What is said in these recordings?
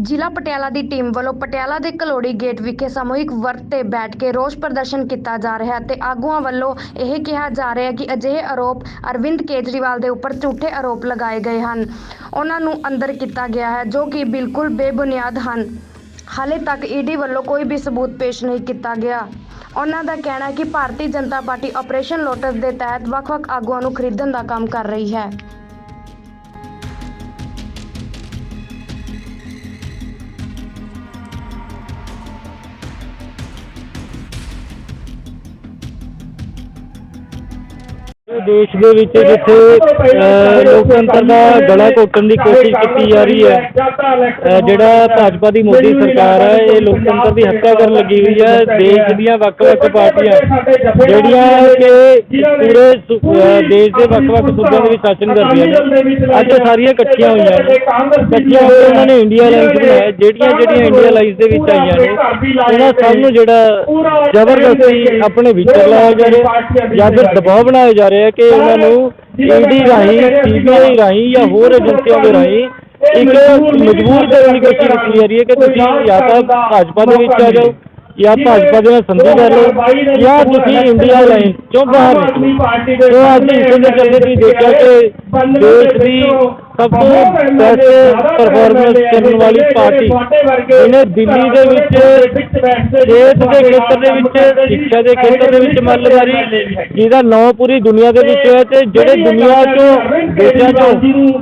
ਜ਼ਿਲ੍ਹਾ ਪਟਿਆਲਾ ਦੀ ਟੀਮ ਵੱਲੋਂ ਪਟਿਆਲਾ ਦੇ ਕਲੋੜੀ ਗੇਟ ਵਿਖੇ ਸਮੂਹਿਕ ਵਰਤ ਤੇ ਬੈਠ ਕੇ ਰੋਸ ਪ੍ਰਦਰਸ਼ਨ ਕੀਤਾ ਜਾ ਰਿਹਾ ਹੈ ਤੇ ਆਗੂਆਂ ਵੱਲੋਂ ਇਹ ਕਿਹਾ ਜਾ ਰਿਹਾ ਹੈ ਕਿ ਅਜਿਹੇ ਆਰੋਪ ਅਰਵਿੰਦ ਕੇਜਰੀਵਾਲ ਦੇ ਉੱਪਰ ਝੂਠੇ ਆਰੋਪ ਲਗਾਏ ਗਏ ਹਨ। ਉਹਨਾਂ ਨੂੰ ਅੰਦਰ ਕੀਤਾ ਗਿਆ ਹੈ, ਜੋ ਕਿ ਬਿਲਕੁਲ ਬੇਬੁਨਿਆਦ ਹਨ। ਹਾਲੇ ਤੱਕ ਈਡੀ ਵੱਲੋਂ ਕੋਈ ਵੀ ਸਬੂਤ ਪੇਸ਼ ਨਹੀਂ ਕੀਤਾ ਗਿਆ। ਉਹਨਾਂ ਦਾ ਕਹਿਣਾ ਹੈ ਕਿ Bharatiya Janata party operation lotus ਦੇ ਤਹਿਤ ਵੱਖ-ਵੱਖ ਆਗੂਆਂ ਨੂੰ ਖਰੀਦਣ ਦਾ ਕੰਮ ਕਰ ਰਹੀ ਹੈ। ਦੇਸ਼ ਦੇ ਵਿੱਚ ਜਿੱਥੇ ਲੋਕਤੰਤਰ ਦਾ ਗਲਾ ਘੋਟਣ ਦੀ ਕੋਸ਼ਿਸ਼ ਕੀਤੀ ਜਾ ਰਹੀ ਹੈ ਜਿਹੜਾ ਭਾਜਪਾ ਦੀ ਮੋਦੀ ਸਰਕਾਰ ਹੈ, ਇਹ ਲੋਕਤੰਤਰ ਦੀ ਹੱਤਿਆ ਕਰਨ ਲੱਗੀ ਹੋਈ ਹੈ। ਦੇਸ਼ ਦੀਆਂ ਵੱਖ-ਵੱਖ ਪਾਰਟੀਆਂ, ਜਿਹੜੀਆਂ ਕਿ ਪੂਰੇ ਦੇਸ਼ ਦੇ ਵੱਖ-ਵੱਖ ਸੂਬਿਆਂ ਦੇ ਵਿੱਚ ਸ਼ਾਸਨ ਕਰਦੀਆਂ ਨੇ। ਅੱਜ ਸਾਰੀਆਂ ਇਕੱਠੀਆਂ ਹੋਈਆਂ ਨੇ। ਇਕੱਠੀਆਂ ਹੋ ਕੇ ਉਹਨਾਂ ਨੇ ਇੰਡੀਆ ਅਲਾਈਅੰਸ ਬਣਾਇਆ, ਜਿਹੜੀਆਂ ਜਿਹੜੀਆਂ ਇੰਡੀਆ ਅਲਾਈਅੰਸ ਦੇ ਵਿੱਚ ਆਈਆਂ ਨੇ, ਉਹਨਾਂ ਸਭ ਨੂੰ ਜਿਹੜਾ ਜ਼ਬਰਦਸਤੀ ਆਪਣੇ ਵਿੱਚ ਲਾਇਆ ਜਾ ਰਿਹਾ, ਜਾਂ ਫਿਰ ਦਬਾਅ ਬਣਾਇਆ ਜਾ ਰਿਹਾ। ਕਿ ਉਹਨਾਂ ਨੂੰ ਈਡੀ ਰਾਹੀਂ ਸੀਬੀਆਈ ਰਾਹੀਂ ਜਾਂ ਹੋਰ ਏਜੰਸੀਆਂ ਦੇ ਰਾਹੀਂ ਇੱਕ ਮਜਬੂਰ ਕਰਨ ਦੀ ਕੋਸ਼ਿਸ਼ ਕੀਤੀ ਜਾ ਰਹੀ ਹੈ ਕਿ ਤੁਸੀਂ ਜਾਂ ਤਾਂ ਭਾਜਪਾ ਦੇ ਵਿੱਚ ਆ ਜਾਓ ਜਾਂ ਭਾਜਪਾ ਦੇ ਸੰਧੀ ਕਰ ਲਓ ਜਾਂ ਤੁਸੀਂ ਇੰਡੀਆ ਲਾਈਨ ਚੋਂ ਬਾਹਰ ਨਿਕਲੋ। ਸੋ ਅੱਜ ਇਸ ਦੇ ਚੱਲਦੇ ਤੁਸੀਂ ਦੇਖਿਆ ਕਿ ਦੇਸ਼ ਦੀ ਸਭ ਤੋਂ ਬੈਸਟ ਪਰਫਾਰਮੈਂਸ ਕਰਨ ਵਾਲੀ ਪਾਰਟੀ। ਇਹਨੇ ਦਿੱਲੀ ਦੇ ਵਿੱਚ ਸਿਹਤ ਦੇ ਖੇਤਰ ਦੇ ਵਿੱਚ ਸਿੱਖਿਆ ਦੇ ਖੇਤਰ ਦੇ ਵਿੱਚ ਮੱਲ ਮਾਰੀ ਜਿਹਦਾ ਨਾਂ ਪੂਰੀ ਦੁਨੀਆ ਦੇ ਵਿੱਚ ਹੈ ਤੇ ਜਿਹੜੇ ਦੁਨੀਆ ਚੋਂ ਦੇਸ਼ਾਂ ਚੋਂ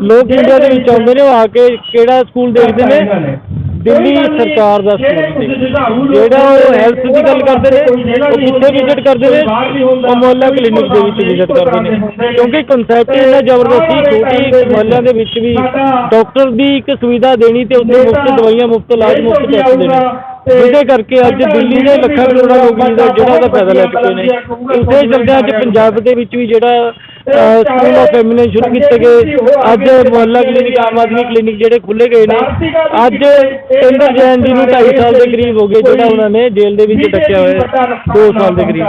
ਲੋਕ ਇੰਡੀਆ ਦੇ ਵਿੱਚ ਆਉਂਦੇ ਨੇ ਉਹ ਆ ਕੇ ਕਿਹੜਾ ਸਕੂਲ ਦੇਖਦੇ ਨੇ। ਦਿੱਲੀ ਸਰਕਾਰ ਦਾ ਸਕੂਲ ਜਿਹੜਾ ਉਹ ਹੈਲਥ ਦੀ ਗੱਲ ਕਰਦੇ ਨੇ ਉਹ ਕਿੱਥੇ ਵਿਜ਼ਿਟ ਕਰਦੇ ਨੇ? ਉਹ ਮੁਹੱਲਾ ਕਲੀਨਿਕ ਦੇ ਵਿੱਚ ਵਿਜ਼ਿਟ ਕਰਦੇ ਨੇ। ਕਿਉਂਕਿ ਕਨਸੈਪਟ ਇਹਨਾਂ ਜ਼ਬਰਦਸਤੀ ਛੋਟੀ ਮੁਹੱਲਿਆਂ ਦੇ ਵਿੱਚ ਵੀ ਡਾਕਟਰ ਦੀ ਇੱਕ ਸੁਵਿਧਾ ਦੇਣੀ ਤੇ ਉੱਥੇ ਮੁਫਤ ਦਵਾਈਆਂ ਮੁਫਤ ਇਲਾਜ ਮੁਫਤ ਟੈਸਟ ਦੇਣੇ। ਜਿਹਦੇ ਕਰਕੇ ਅੱਜ ਦਿੱਲੀ ਦੇ ਲੱਖਾਂ ਕਰੋੜਾਂ ਲੋਕਾਂ ਦਾ ਜਿਹੜਾ ਉਹਦਾ ਫਾਇਦਾ ਲੈ ਚੁੱਕੇ ਨੇ। ਉਸੇ ਚਲਦੇ ਅੱਜ ਪੰਜਾਬ ਦੇ ਵਿੱਚ ਵੀ ਜਿਹੜਾ ਸਕੂਲ ਆਫ ਫੈਮਿਨਨ ਸ਼ੁਰੂ ਕੀਤੇ ਗਏ। ਅੱਜ ਮੁਹੱਲਾ ਕਲੀਨਿਕ ਆਮ ਆਦਮੀ ਕਲੀਨਿਕ ਜਿਹੜੇ ਖੁੱਲੇ ਗਏ ਨੇ। ਅੱਜ ਇੰਦਰ ਜੈਨ ਜੀ ਨੂੰ 2.5 ਸਾਲ ਦੇ ਕਰੀਬ ਹੋ ਗਏ ਜਿਹੜਾ ਉਹਨਾਂ ਨੇ ਜੇਲ੍ਹ ਦੇ ਵਿੱਚ ਡੱਕਿਆ ਹੋਇਆ। 2 ਸਾਲ ਦੇ ਕਰੀਬ।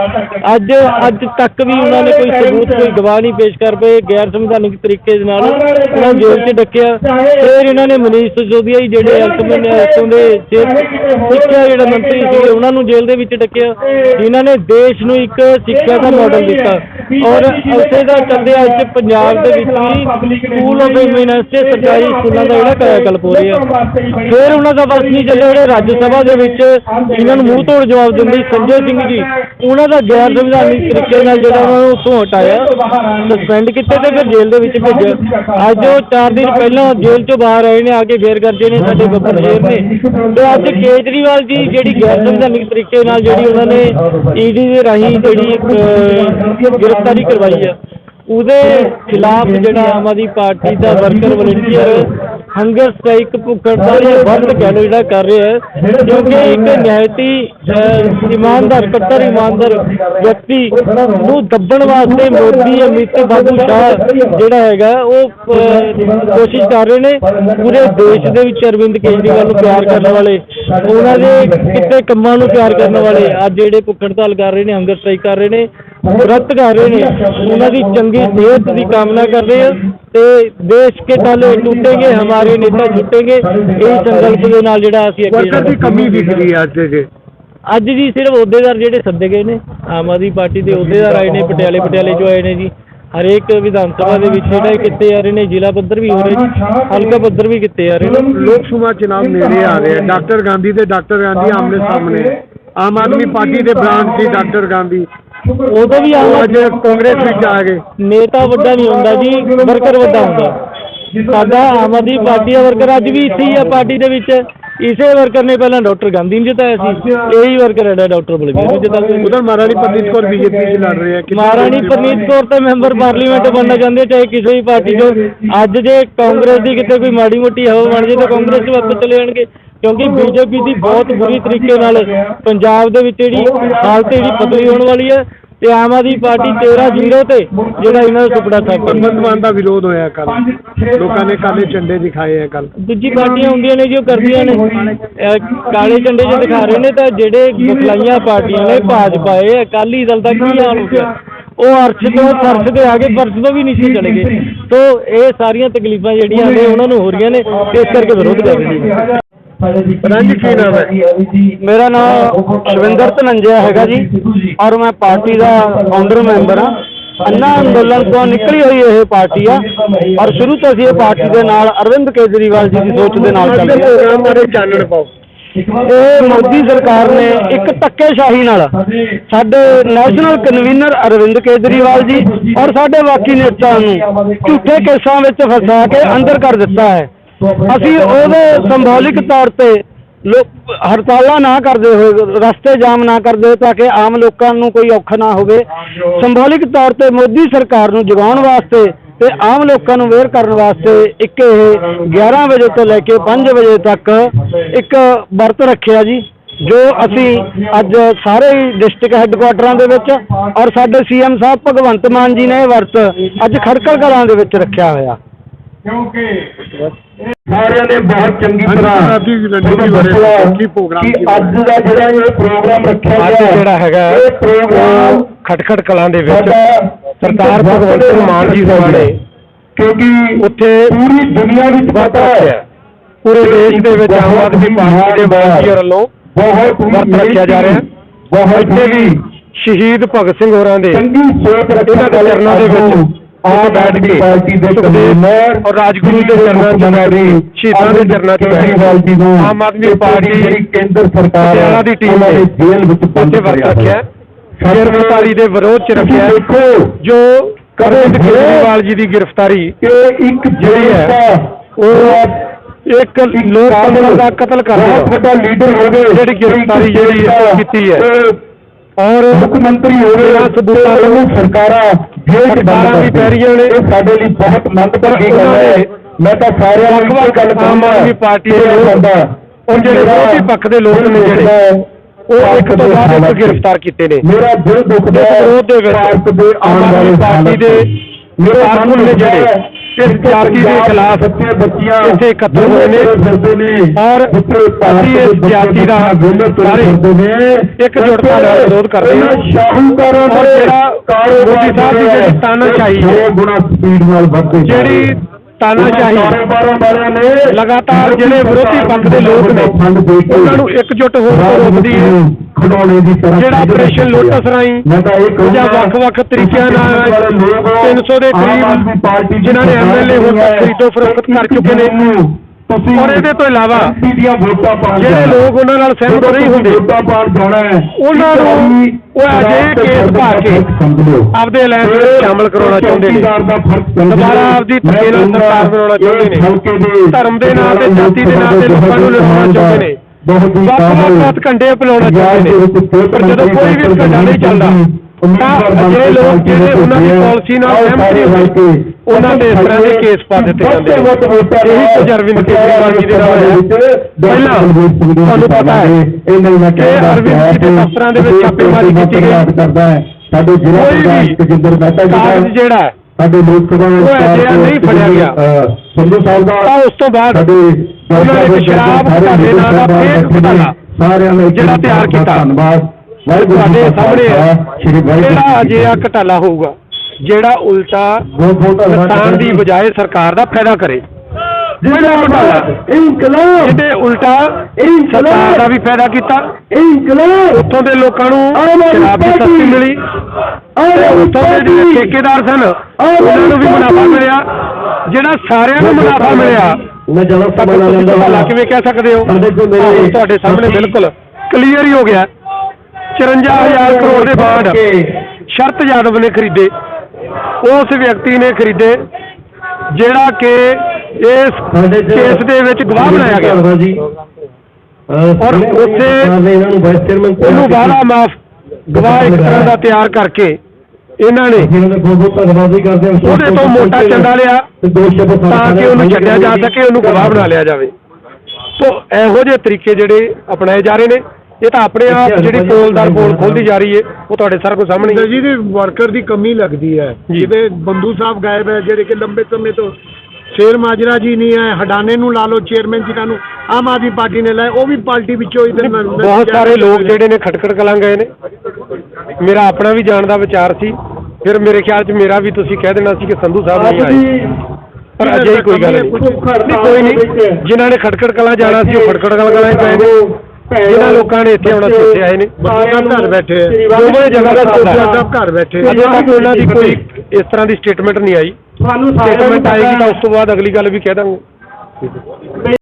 ਅੱਜ ਅੱਜ ਤੱਕ ਵੀ ਉਹਨਾਂ ਨੇ ਕੋਈ ਸਬੂਤ ਕੋਈ ਗਵਾਹ ਨਹੀਂ ਪੇਸ਼ ਕਰ ਪਏ ਗੈਰ ਸੰਵਿਧਾਨਿਕ ਤਰੀਕੇ ਦੇ ਨਾਲ ਉਹਨਾਂ ਜੇਲ੍ਹ 'ਚ ਡੱਕਿਆ। ਫਿਰ ਇਹਨਾਂ ਨੇ ਮਨੀਸ਼ ਸਿਸੋਦੀਆ ਜਿਹੜੇ ਹੈਲਥ ਮਿਨਿਸਟਰ ਦੇ ਸਿੱਖ- ਸਿੱਖਿਆ ਜਿਹੜਾ ਮੰਤਰੀ ਸੀ, ਉਹਨਾਂ ਨੂੰ ਜੇਲ੍ਹ ਦੇ ਵਿੱਚ ਡੱਕਿਆ। ਜਿਨ੍ਹਾਂ ਨੇ ਦੇਸ਼ ਨੂੰ ਇੱਕ ਸਿੱਖਿਆ ਦਾ ਮਾਡਲ ਦਿੱਤਾ। ਔਰ ਉਸੇ ਦਾ ਚੱਲਦੇ ਅੱਜ ਪੰਜਾਬ ਦੇ ਵਿੱਚ ਵੀ ਸਕੂਲ ਆਫ ਯੂਨੀਵਰਸਿਟੀ ਸਰਕਾਰੀ ਸਕੂਲਾਂ ਦਾ ਜਿਹੜਾ ਕਾਇਆਕਲਪ ਹੋ ਰਿਹਾ। ਫਿਰ ਉਹਨਾਂ ਦਾ ਬਸ ਨਹੀਂ ਚੱਲਿਆ, ਜਿਹੜੇ ਰਾਜ ਸਭਾ ਦੇ ਵਿੱਚ ਇਹਨਾਂ ਨੂੰ ਮੂੰਹ ਤੋੜ ਜਵਾਬ ਦਿੰਦੀ ਸੰਜੇ ਸਿੰਘ ਜੀ, ਉਹਨਾਂ ਦਾ ਗੈਰ ਸੰਵਿਧਾਨਿਕ ਤਰੀਕੇ ਨਾਲ ਜਿਹੜਾ ਉਹਨਾਂ ਨੂੰ ਉੱਥੋਂ ਹਟਾਇਆ ਸਸਪੈਂਡ ਕੀਤੇ ਤੇ ਫਿਰ ਜੇਲ੍ਹ ਦੇ ਵਿੱਚ ਭੇਜਿਆ। ਅੱਜ ਉਹ 4 ਦਿਨ ਪਹਿਲਾਂ ਜੇਲ੍ਹ ਚੋਂ ਬਾਹਰ ਆਏ ਨੇ, ਆ ਕੇ ਫੇਰ ਕਰਦੇ ਨੇ ਸਾਡੇ ਬੱਬਰ ਸ਼ੇਰ ਨੇ। ਤੇ ਅੱਜ ਕੇਜਰੀਵਾਲ ਜੀ ਜਿਹੜੀ ਗੈਰ ਸੰਵਿਧਾਨਿਕ ਤਰੀਕੇ ਨਾਲ ਜਿਹੜੀ ਉਹਨਾਂ ਨੇ ਈਡੀ ਦੇ ਰਾਹੀਂ ਜਿਹੜੀ ਇੱਕ ਗ੍ਰਿਫਤਾਰੀ ਕਰਵਾਈ ਆ, ਉਹਦੇ ਖਿਲਾਫ ਜਿਹੜਾ ਆਮ ਆਦਮੀ ਪਾਰਟੀ ਦਾ ਵਰਕਰ ਵਲੰਟੀਅਰ ਹੰਗਰ ਸਟ੍ਰਾਈਕ ਭੁੱਖ ਹੜਤਾਲ ਜਾਂ ਬੰਦ ਕਹਿ ਲਓ ਜਿਹੜਾ ਕਰ ਰਿਹਾ ਹੈ, ਕਿਉਂਕਿ ਇੱਕ ਨਿਆਇਤੀ ਇਮਾਨਦਾਰ, ਕੱਟਰ ਇਮਾਨਦਾਰ ਵਿਅਕਤੀ ਨੂੰ ਦੱਬਣ ਵਾਸਤੇ ਮੋਦੀ ਅਮਿਤ ਬਾਬੂ ਸ਼ਾਹ ਜਿਹੜਾ ਹੈਗਾ, ਉਹ ਕੋਸ਼ਿਸ਼ ਕਰ ਰਹੇ ਨੇ ਪੂਰੇ ਦੇਸ਼ ਦੇ ਵਿੱਚ ਅਰਵਿੰਦ ਕੇਜਰੀਵਾਲ ਨੂੰ ਪਿਆਰ ਕਰਨ ਵਾਲੇ, ਉਹਨਾਂ ਦੇ ਕਿਤੇ ਕੰਮਾਂ ਨੂੰ ਪਿਆਰ ਕਰਨ ਵਾਲੇ ਅੱਜ ਜਿਹੜੇ ਭੁੱਖ ਹੜਤਾਲ ਕਰ ਰਹੇ ਨੇ, ਹੰਗਰ ਸਟ੍ਰਾਈਕ ਕਰ ਰਹੇ ਨੇ ਵਰਤ ਕਰ ਰਹੇ ਨੇ। ਉਹਨਾਂ ਦੀ ਚੰਗੀ ਸਿਹਤ ਦੀ ਕਾਮਨਾ ਕਰਦੇ ਆ ਤੇ ਦੇਸ਼ ਕੇ ਤਾਲੇ ਟੁੱਟेंगे ਹਮਾਰੇ ਨੇਤਾ ਜਿੱਤेंगे ਇਹ ਸੰਕਲਪ ਦੇ ਨਾਲ ਜਿਹੜਾ ਅਸੀਂ ਅੱਗੇ ਵਰਕਰ ਦੀ। ਕਮੀ ਦਿਖ ਰਹੀ ਹੈ ਅੱਜ ਦੇ ਅੱਜ ਜੀ ਸਿਰਫ ਅਹੁਦੇਦਾਰ ਜਿਹੜੇ ਸੱਦੇ ਗਏ ਨੇ ਆਮ ਆਦਮੀ ਪਾਰਟੀ ਦੇ ਅਹੁਦੇਦਾਰ ਆਏ ਨੇ ਪਟਿਆਲੇ ਪਟਿਆਲੇ ਚੋਂ ਆਏ ਨੇ ਜੀ। ਹਰੇਕ ਵਿਧਾਨ ਸਭਾ ਦੇ ਵਿੱਚ ਜਿਹੜਾ ਕੀਤੇ ਜਾ ਰਹੇ ਨੇ ਜ਼ਿਲ੍ਹਾ ਪੱਧਰ ਵੀ ਹੋ ਰਹੇ ਜੀ ਹਲਕਾ ਪੱਧਰ ਵੀ ਕੀਤੇ ਜਾ ਰਹੇ ਨੇ। ਲੋਕ ਸਭਾ ਚੁਣਾਵ ਨੇੜੇ ਆ ਰਹੇ ਆ। ਡਾਕਟਰ ਗਾਂਧੀ ਤੇ ਡਾਕਟਰ ਗਾਂਧੀ ਆਮਨੇ ਸਾਹਮਣੇ। ਆਮ ਆਦਮੀ ਪਾਰਟੀ ਦੇ ਬ੍ਰਾਂਚ ਸੀ ਡਾਕਟਰ ਗਾਂਧੀ। ਉਦੋਂ ਵੀ ਉਹ ਅੱਜ ਕਾਂਗਰਸ ਵਿੱਚ ਆ ਗਏ। ਨੇਤਾ ਵੱਡਾ ਨਹੀਂ ਹੁੰਦਾ ਜੀ ਵਰਕਰ ਵੱਡਾ ਹੁੰਦਾ। ਸਾਡਾ ਆਮ ਆਦਮੀ ਪਾਰਟੀ ਦਾ ਵਰਕਰ ਅੱਜ ਵੀ ਇੱਥੇ ਹੀ ਆ ਪਾਰਟੀ ਦੇ ਵਿੱਚ। ਇਸੇ ਵਰਕਰ ਨੇ ਪਹਿਲਾਂ ਡਾਕਟਰ ਗਾਂਧੀ ਨੂੰ ਜਿਤਾਇਆ ਸੀ। ਇਹੀ ਵਰਕਰ ਹੈ ਡਾਕਟਰ ਬਲਬੀਰ ਨੂੰ ਜਿਤਾਇਆ ਉਧਰ ਮਹਾਰਾਣੀ ਪ੍ਰਨੀਤ ਕੌਰ ਬੀਜੇਪੀ ਚ ਲੜ ਰਹੇ ਆ। ਮਹਾਰਾਣੀ ਪ੍ਰਨੀਤ ਕੌਰ ਤਾਂ ਮੈਂਬਰ ਪਾਰਲੀਮੈਂਟ ਬਣਨਾ ਚਾਹੁੰਦੇ ਚਾਹੇ ਕਿਸੇ ਵੀ ਪਾਰਟੀ ਚੋਂ। ਅੱਜ ਜੇ ਕਾਂਗਰਸ ਦੀ ਕਿਤੇ ਕੋਈ ਮਾੜੀ ਮੋਟੀ ਹਵਾ ਬਣ ਜੇ ਤਾਂ ਕਾਂਗਰਸ 'ਚ ਵਾਪਸ ਚਲੇ ਜਾਣਗੇ। ਕਿਉਂਕਿ ਬੀਜੇਪੀ ਦੀ ਬਹੁਤ ਬੁਰੀ ਤਰੀਕੇ ਨਾਲ ਪੰਜਾਬ ਦੇ ਵਿੱਚ ਜਿਹੜੀ ਹਾਲਤ ਜਿਹੜੀ ਬਦਲੀ ਹੋਣ ਵਾਲੀ ਹੈ। ਤੇ ਆਮ ਆਦਮੀ ਪਾਰਟੀ 13 ਜ਼ੀਰੋ ਤੇ ਜਿਹੜਾ ਇਹਨਾਂ ਦਾ ਸੁਪਨਾ ਸਾਕਾਰ ਭਗਵੰਤ ਮਾਨ ਦਾ ਵਿਰੋਧ ਹੋਇਆ ਕੱਲ ਲੋਕਾਂ ਨੇ ਕਾਲੇ ਝੰਡੇ ਦਿਖਾਏ ਆ ਕੱਲ ਦੂਜੀ ਪਾਰਟੀਆਂ ਹੁੰਦੀਆਂ ਨੇ ਜੋ ਕਰਦੀਆਂ ਨੇ। ਅਹ ਕਾਲੇ ਝੰਡੇ ਜੋ ਦਿਖਾ ਰਹੇ ਨੇ ਤਾਂ ਜਿਹੜੇ ਬਖਲਾਈਆਂ ਪਾਰਟੀਆਂ ਨੇ ਭਾਜਪਾ ਹੈ ਅਕਾਲੀ ਦਲ ਦਾ ਕੀ ਹਾਲ ਹੋ ਗਿਆ? ਉਹ ਅਰਸ਼ ਤੋਂ ਫਰਸ਼ ਤੇ ਆ ਗਏ ਫਰਸ਼ ਤੋਂ ਵੀ ਨੀਚੇ ਚਲੇ ਗਏ। ਸੋ ਇਹ ਸਾਰੀਆਂ ਤਕਲੀਫਾਂ ਜਿਹੜੀਆਂ ਨੇ ਉਹਨਾਂ ਨੂੰ ਹੋ ਰਹੀਆਂ ਨੇ ਤੇ ਇਸ ਕਰਕੇ ਵਿਰੋਧ ਕਰ ਰਹੇ ਨੇ। ਜੀ ਕੀ ਨਾਮ ਹੈ? ਮੇਰਾ ਨਾਮ ਸ਼ਵਿੰਦਰ ਧਨੰਜਿਆ ਹੈਗਾ ਜੀ ਔਰ ਮੈਂ ਪਾਰਟੀ ਦਾ ਫਾਊਂਡਰ ਮੈਂਬਰ ਹਾਂ। ਅੰਨਾ ਅੰਦੋਲਨ ਤੋਂ ਨਿਕਲੀ ਹੋਈ ਇਹ ਪਾਰਟੀ ਆ। ਔਰ ਸ਼ੁਰੂ ਤੋਂ ਅਸੀਂ ਇਹ ਪਾਰਟੀ ਦੇ ਨਾਲ ਅਰਵਿੰਦ ਕੇਜਰੀਵਾਲ ਜੀ ਦੀ ਸੋਚ ਦੇ ਨਾਲ ਚੱਲਦੇ ਹਾਂ। ਪ੍ਰੋਗਰਾਮ ਬਾਰੇ ਚਾਨਣ ਪਾਓ। ਇਹ ਮੋਦੀ ਸਰਕਾਰ ਨੇ ਇੱਕ ਧੱਕੇਸ਼ਾਹੀ ਨਾਲ ਸਾਡੇ ਨੈਸ਼ਨਲ ਕਨਵੀਨਰ ਅਰਵਿੰਦ ਕੇਜਰੀਵਾਲ ਜੀ ਔਰ ਸਾਡੇ ਬਾਕੀ ਨੇਤਾਵਾਂ ਨੂੰ ਝੂਠੇ ਕੇਸਾਂ ਵਿੱਚ ਫਸਾ ਕੇ ਅੰਦਰ ਕਰ ਦਿੱਤਾ ਹੈ। ਅਸੀਂ ਉਹਦੇ ਸਿੰਬੋਲਿਕ ਤੌਰ ਤੇ ਲੋਕ ਹੜਤਾਲਾਂ ਨਾ ਕਰਦੇ ਹੋਏ, ਰਸਤੇ ਜਾਮ ਨਾ ਕਰਦੇ ਹੋਏ ਤਾਂ ਕਿ ਆਮ ਲੋਕਾਂ ਨੂੰ ਕੋਈ ਔਖਾ ਨਾ ਹੋਵੇ। ਸਿੰਬੋਲਿਕ ਤੌਰ ਤੇ ਮੋਦੀ ਸਰਕਾਰ ਨੂੰ ਜਗਾਉਣ ਵਾਸਤੇ ਤੇ ਆਮ ਲੋਕਾਂ ਨੂੰ ਅਵੇਅਰ ਕਰਨ ਵਾਸਤੇ ਇੱਕ ਇਹ 11 ਵਜੇ ਤੋਂ ਲੈ ਕੇ 5 ਵਜੇ ਤੱਕ ਇੱਕ ਵਰਤ ਰੱਖਿਆ ਜੀ, ਜੋ ਅਸੀਂ ਅੱਜ ਸਾਰੇ ਡਿਸਟ੍ਰਿਕਟ ਹੈੱਡਕੁਆਟਰਾਂ ਦੇ ਵਿੱਚ ਔਰ ਸਾਡੇ ਸੀਐਮ ਸਾਹਿਬ ਭਗਵੰਤ ਮਾਨ ਜੀ ਨੇ ਇਹ ਵਰਤ ਅੱਜ ਖੜਕਲ ਕਲਾਂ ਦੇ ਵਿੱਚ ਰੱਖਿਆ ਹੋਇਆ। ਸਾਰਿਆਂ ਨੇ ਬਹੁਤ ਚੰਗੀ ਤਰ੍ਹਾਂ ਕੀ ਪ੍ਰੋਗਰਾਮ ਕਿ ਅੱਜ ਦਾ ਜਿਹੜਾ ਇਹ ਪ੍ਰੋਗਰਾਮ ਰੱਖਿਆ ਅੱਜ ਗਿਆ ਜਿਹੜਾ ਹੈਗਾ ਇਹ ਪ੍ਰੋਗਰਾਮ ਉਹ ਖਟਖਟ ਕਲਾਂ ਦੇ ਵਿੱਚ ਸਰਦਾਰ ਭਗਵੰਤ ਸਿੰਘ ਮਾਨ ਜੀ ਦੁਆਰੇ ਕਿਉਂਕਿ ਉੱਥੇ ਪੂਰੀ ਦੁਨੀਆ ਵਿੱਚ ਪਤਾ ਹੈ। ਪੂਰੇ ਦੇਸ਼ ਦੇ ਵਿੱਚ ਆਮ ਆਦਮੀ ਪਾਰਟੀ ਦੇ ਵੋਲੰਟੀਅਰ ਵੱਲੋਂ ਬਹੁਤ ਵਰਤ ਰੱਖਿਆ ਜਾ ਰਿਹਾ। ਬਹੁਤ ਇੱਥੇ ਵੀ ਸ਼ਹੀਦ ਭਗਤ ਸਿੰਘ ਹੋਰਾਂ ਦੇ ਚੰਗੀ ਸੋਚ ਰੱਖਣ ਇਹਨਾਂ ਦੇ ਚਰਨਾਂ ਦੇ ਵਿੱਚ ਆਮ ਬੈਠ ਕੇ ਪਾਰਟੀ ਦੇ ਕਨਵੀਨਰ ਔਰ ਰਾਜਗੁਰੂ ਦੇ ਚਰਨਾਂ 'ਚ ਬੈਠੇ ਸ਼ਹੀਦਾਂ ਦੇ ਚਰਨਾਂ 'ਚ ਕੇਜਰੀਵਾਲ ਜੀ ਨੂੰ ਆਮ ਆਦਮੀ ਪਾਰਟੀ ਜਿਹੜੀ ਕੇਂਦਰ ਸਰਕਾਰ ਹੈ, ਦੀ ਟੀਮ ਨੇ ਜੇਲ੍ਹ ਵਿੱਚ ਬੰਦ ਰੱਖਿਆ। ਗ੍ਰਿਫਤਾਰੀ ਦੇ ਵਿਰੋਧ 'ਚ ਰੱਖਿਆ ਜੋ ਅਰਵਿੰਦ ਕੇਜਰੀਵਾਲ ਜੀ ਦੀ ਗ੍ਰਿਫਤਾਰੀ ਕਿ ਇੱਕ ਜਿਹੜੀ ਹੈ, ਉਹ ਇੱਕ ਲੋਕਤੰਤਰ ਦਾ ਕਤਲ ਕਰ ਰਿਹਾ ਵੱਡਾ ਲੀਡਰ ਹੋਵੇ ਜਿਹੜੀ ਗ੍ਰਿਫਤਾਰੀ ਜਿਹੜੀ ਕੀਤੀ ਹੈ। ਔਰ ਮੁੱਖ ਮੰਤਰੀ ਹੋਵੇ ਬਿਨਾਂ ਸਬੂਤਾਂ ਉਹਨੂੰ ਸਰਕਾਰਾਂ ਬੰਦ ਸਰਕਾਰਾਂ ਵੀ ਪੈ ਰਹੀਆਂ ਨੇ। ਇਹ ਸਾਡੇ ਲਈ ਬਹੁਤ ਮੰਦਭਾਗੀ ਗੱਲ ਹੈ। ਨੇ ਮੈਂ ਤਾਂ ਸਾਰਿਆਂ ਨੂੰ ਇਹ ਗੱਲ ਕਹੂੰਗਾ ਆਦਮੀ ਪਾਰਟੀ ਦੇ ਲੋਕ ਔਰ ਜਿਹੜੇ ਵਿਰੋਧੀ ਪੱਖ ਦੇ ਲੋਕ ਨੇ ਜਿਹੜੇ ਉਹ ਇੱਕ ਤੋਂ ਬਾਅਦ ਗ੍ਰਿਫਤਾਰ ਕੀਤੇ ਨੇ। ਮੇਰਾ ਦਿਲ ਦੁਖਦਾ ਹੈ ਵਿਰੋਧ ਦੇ ਵਿੱਚ ਭਾਰਤ ਦੇ ਆਉਣ ਵਾਲੇ ਪਾਰਟੀ ਦੇ ਮੇਰੇ ਕਾਰਕੁਨ ਨੇ ਜਿਹੜੇ ਇਸ ਜਾਤੀ ਦੇ ਖਿਲਾਫ ਬੱਚੇ ਬੱਚੀਆਂ ਇੱਥੇ ਇਕੱਤਰ ਹੋਏ ਨੇ ਔਰ ਅਸੀਂ ਇਸ ਜਾਤੀ ਦਾ ਸਾਰੇ ਇਕਜੁੱਟਤਾ ਨਾਲ ਵਿਰੋਧ ਕਰਦੇ ਹਾਂ। ਸ਼ਾਹੂਕਾਰਾਂ ਸਾਹਿਬ ਦੀ ਤਾਨਾਸ਼ਾਹੀ ਹੈ, ਜਿਹੜੀ ਤਾਨਾਸ਼ਾਹੀ ਲਗਾਤਾਰ ਜਿਹੜੇ ਵਿਰੋਧੀ ਪੱਖ ਦੇ ਲੋਕ ਨੇ ਉਹਨਾਂ ਨੂੰ ਇਕਜੁੱਟ ਹੋ ਕੇ ਰੋਕਦੀ ਹੈ। ਖਡਾਉਣੇ ਦੀ ਤਰ੍ਹਾਂ ਜਿਹੜਾ ਆਪਰੇਸ਼ਨ ਲੋਟਸ ਤਾਂ ਕਹੂੰਗਾ ਜਾਂ ਵੱਖ-ਵੱਖ ਤਰੀਕਿਆਂ ਨਾਲ 300 ਦੇ ਕਰੀਬ ਜਿਨ੍ਹਾਂ ਨੇ ਐਮਐਲਏ ਹੁਣ ਤੱਕ ਖਰੀਦੋ ਫਰੋਖਤ ਕਰ ਚੁੱਕੇ ਨੇ। ਔਰ ਇਹਦੇ ਤੋਂ ਇਲਾਵਾ ਦੀਆਂ ਵੋਟਾਂ ਪਾਉਣ ਜਿਹੜੇ। ਲੋਕ ਉਹਨਾਂ ਨਾਲ ਸਹਿਮਤ ਨਹੀਂ ਹੁੰਦੇ ਵੋਟਾਂ ਪਾਉਣ ਜਾਣਾ ਹੈ ਉਹਨਾਂ ਨੂੰ ਉਹ ਅਜਿਹੇ ਕੇਸ ਪਾ ਕੇ ਸਮਝ ਲਓ ਆਪਦੇ ਅਲਾਇੰਸ ਵਿੱਚ ਸ਼ਾਮਲ ਕਰਾਉਣਾ ਚਾਹੁੰਦੇ ਨੇ ਦੁਬਾਰਾ। ਆਪਦੀ ਮੈਂ ਸਰਕਾਰ ਬਣਾਉਣਾ ਚਾਹੁੰਦੇ ਨੇ। ਧਰਮ ਦੇ ਨਾਂ ਤੇ, ਜਾਤੀ ਦੇ ਨਾਂ ਤੇ ਲੋਕਾਂ ਨੂੰ ਲੜਾਉਣਾ ਚਾਹੁੰਦੇ ਨੇ। ਬਹੁਤ ਹੀ ਵੱਖ-ਵੱਖ ਕੰਡੇ ਅਪਣਾਉਣਾ ਚਾਹੁੰਦੇ ਨੇ ਪਰ ਜਦੋਂ ਕੋਈ ਵੀ ਕੰਡਾ ਨਹੀਂ ਚੱਲਦਾ ਤਾਂ ਅਜਿਹੇ ਲੋਕ ਜਿਹੜੇ ਉਹਨਾਂ ਦੀ ਪਾਲਿਸੀ ਨਾਲ ਸਹਿਮਤ ਨਹੀਂ ਹੁੰਦੇ ਉਹਨਾਂ ਦੇ ਇਸ ਤਰ੍ਹਾਂ ਦੇ ਕੇਸ ਪਾ ਦਿੱਤੇ ਜਾਂਦੇ ਨੇ। ਇਹੀ ਕੁਝ ਅਰਵਿੰਦ ਕੇਜਰੀਵਾਲ ਜੀ ਦੇ ਨਾਲ ਹੋਇਆ। ਪਹਿਲਾਂ ਤੁਹਾਨੂੰ ਪਤਾ ਹੈ ਕਿ ਅਰਵਿੰਦ ਜੀ ਦੇ ਦਫ਼ਤਰਾਂ ਦੇ ਵਿੱਚ ਛਾਪੇਮਾਰੀ ਕੀਤੀ ਗਈ। ਕਰਦਾ ਹੈ। ਸਾਡੇ ਜ਼ਿਲ੍ਹਾ ਪ੍ਰਧਾਨ ਤਜਿੰਦਰ ਮਹਿਤਾ ਜੀ ਜਿਹੜਾ ਸਾਡੇ ਲੋਕ ਸਭਾ ਨਹੀਂ ਫੜਿਆ ਗਿਆ। ਸੰਧੂ ਸਾਹਿਬ ਦਾ ਉਸ ਤੋਂ ਬਾਅਦ ਸਾਡੇ ਉਹਨਾਂ ਨੇ ਦਾ ਸਾਰਿਆਂ ਨੂੰ ਜਿਹੜਾ ਤਿਆਰ ਕੀਤਾ। ਧੰਨਵਾਦ। ਤੁਹਾਡੇ ਸਾਹਮਣੇ ਹੈ। ਖਾਲਸਾ, ਸ਼੍ਰੀ ਵਾਹਿਗੁਰੂ ਕਿਹੜਾ ਜੀ ਕੀ ਅਜਿਹਾ ਫਤਿਹ। ਘਟਾਲਾ ਹੋਊਗਾ ਜਿਹੜਾ ਉਲਟਾ ਦੋ ਕਿਸਾਨ ਦੀ ਬਜਾਏ ਸਰਕਾਰ ਦਾ ਫਾਇਦਾ ਕਰੇ। ਪਹਿਲਾ ਘਟਾਲਾ ਇਨਕਲਾਬ। ਇਹਦੇ ਉਲਟਾ ਸਰਕਾਰ ਦਾ ਵੀ ਫਾਇਦਾ ਕੀਤਾ। ਇਨਕਲਾਬ। ਉੱਥੋਂ ਦੇ ਲੋਕਾਂ ਨੂੰ ਸ਼ਰਾਬ ਵੀ ਸਸਤੀ। ਮਿਲੀ। ਉੱਥੋਂ ਦੇ ਜਿਹੜੇ ਠੇਕੇਦਾਰ ਸਨ ਉਹਨਾਂ ਨੂੰ ਵੀ ਮੁਨਾਫਾ ਮਿਲਿਆ। ਜਿਹੜਾ ਸਾਰਿਆਂ ਨੂੰ ਮੁਨਾਫਾ ਮਿਲਿਆ ਮੈਂ ਜਦੋਂ ਸਮਾਂ ਲੈਂਦਾ ਭਲਾ ਕਿਵੇਂ ਕਹਿ ਸਕਦੇ ਹੋ? ਤੁਹਾਡੇ ਸਾਹਮਣੇ ਬਿਲਕੁਲ ਕਲੀਅਰ ਹੀ ਹੋ ਗਿਆ। 54000 ਕਰੋੜ ਦੇ ਬਾਂਡ। ਸ਼ਰਤ ਯਾਦਵ ਨੇ ਖਰੀਦੇ। ਉਸ ਵਿਅਕਤੀ ਨੇ ਖਰੀਦੇ ਜਿਹੜਾ ਕਿ ਇਸ ਕੇਸ ਦੇ ਵਿੱਚ ਗਵਾਹ ਬਣਾਇਆ ਗਿਆ। ਜੀ ਔਰ ਉੱਥੇ ਉਹਨੂੰ ਵਾਰਾ ਮਾਫ ਗਵਾਹ ਇੱਕ ਤਰ੍ਹਾਂ ਦਾ ਤਿਆਰ ਕਰਕੇ ਇਹਨਾਂ ਨੇ ਉਹਦੇ ਤੋਂ ਮੋਟਾ ਚੰਦਾ ਲਿਆ ਤੇ ਤਾਂ ਕਿ ਉਹਨੂੰ ਛੱਡਿਆ ਜਾ ਸਕੇ ਉਹਨੂੰ ਗਵਾਹ ਬਣਾ ਲਿਆ ਜਾਵੇ। ਸੋ ਇਹੋ ਜਿਹੇ ਤਰੀਕੇ ਜਿਹੜੇ ਅਪਣਾਏ ਜਾ ਰਹੇ ਨੇ। ਇਹ ਤਾਂ ਆਪਣੇ ਆਪ ਜਿਹੜੀ ਪੋਲ ਦਰ ਪੋਲ ਖੋਲਦੀ ਜਾ ਰਹੀ ਹੈ ਉਹ ਤੁਹਾਡੇ ਸਾਰ ਕੋ ਸਾਹਮਣੇ ਹੀ ਹੈ। ਜੀ ਦੀ ਵਰਕਰ ਦੀ ਕਮੀ ਲੱਗਦੀ ਹੈ। ਜੀ। ਜਿਹਦੇ ਬੰਧੂ ਸਾਹਿਬ ਗਾਇਬ ਹੈ ਜਿਹੜੇ ਕਿ ਲੰਬੇ ਸਮੇਂ ਤੋਂ ਸ਼ੇਰ ਮਾਜਰਾ ਜੀ ਨਹੀਂ ਹੈ ਹਡਾਨੇ ਨੂੰ ਲਾ ਲਓ ਚੇਅਰਮੈਨ ਜਿਨ੍ਹਾਂ ਨੂੰ ਆਮ ਆਦਮੀ ਪਾਰਟੀ ਨੇ ਲਾਇਆ ਉਹ ਵੀ ਪਾਰਟੀ ਵਿੱਚੋਂ ਮੈਂ- ਬਹੁਤ ਸਾਰੇ ਲੋਕ ਜਿਹੜੇ ਨੇ ਖਟਖੜ ਕਲਾਂ ਗਏ ਨੇ। ਮੇਰਾ ਆਪਣਾ ਵੀ ਜਾਣ ਦਾ ਵਿਚਾਰ ਸੀ ਫਿਰ ਮੇਰੇ ਖਿਆਲ 'ਚ ਮੇਰਾ ਵੀ ਤੁਸੀਂ ਕਹਿ ਦੇਣਾ ਸੀ ਕਿ ਸੰਧੂ ਸਾਹਿਬ ਨਹੀਂ ਆਏ। ਦੀ ਪਰ ਅਜੇ ਹੀ ਕੋਈ ਗੱਲ ਨਹੀਂ। ਨਹੀਂ ਕੋਈ ਨਹੀਂ। ਜਿਨ੍ਹਾਂ ਨੇ ਖਟਕੜ ਕਲਾਂ ਜਾਣਾ ਸੀ ਉਹ ਖਟਕੜ ਕਲਾਂ ਗਏ ਨੇ। ਜਿਨ੍ਹਾਂ ਲੋਕਾਂ ਨੇ ਇੱਥੇ ਆਉਣਾ ਸੀ ਇੱਥੇ ਆਏ ਨੇ ਬੱਚੇ ਘਰ ਬੈਠੇ ਆ। ਦੋਵੇਂ ਜਗ੍ਹਾ ਦਾ ਹੈ। ਸਭ ਘਰ ਬੈਠੇ ਅਜੇ ਤੱਕ ਉਹਨਾਂ ਦੀ ਕੋਈ ਇਸ ਤਰ੍ਹਾਂ ਦੀ ਸਟੇਟਮੈਂਟ ਨਹੀਂ ਆਈ। ਸਾਨੂੰ ਸਟੇਟਮੈਂਟ ਆਏਗੀ ਤਾਂ ਉਸ ਤੋਂ ਬਾਅਦ ਅਗਲੀ ਗੱਲ ਵੀ ਕਹਿ ਦਾਂਗੇ।